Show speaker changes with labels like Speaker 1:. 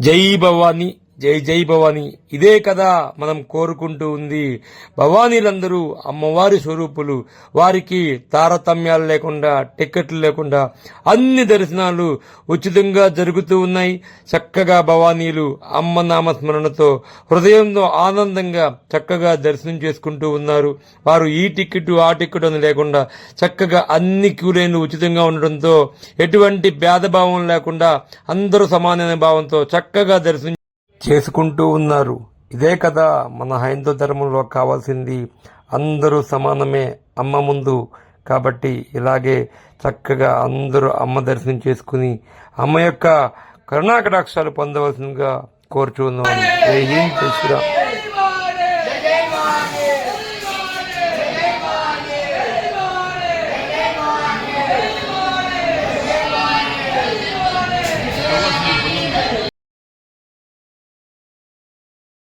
Speaker 1: జై భవానీ. జై జై భవానీ. ఇదే కదా మనం కోరుకుంటూ ఉంది. భవానీలందరూ అమ్మవారి స్వరూపులు. వారికి తారతమ్యాలు లేకుండా టికెట్లు లేకుండా అన్ని దర్శనాలు ఉచితంగా జరుగుతూ ఉన్నాయి. చక్కగా భవానీలు అమ్మ నామస్మరణతో హృదయంతో ఆనందంగా చక్కగా దర్శనం చేసుకుంటూ ఉన్నారు. వారు ఈ టికెట్ ఆ టికెట్ అని లేకుండా చక్కగా అన్ని క్యూలైన్లు ఉచితంగా ఉండడంతో ఎటువంటి భేదభావం లేకుండా అందరూ సమానమైన భావంతో చక్కగా దర్శనం చేసుకుంటూ ఉన్నారు. ఇదే కదా మన హైందవ ధర్మంలో కావాల్సింది. అందరూ సమానమే అమ్మ ముందు. కాబట్టి ఇలాగే చక్కగా అందరూ అమ్మ దర్శనం చేసుకుని అమ్మ యొక్క కరుణాకటాక్షాలు పొందవలసిందిగా కోరుచున్నాను. జై హింద్ జై శ్రీరామ్.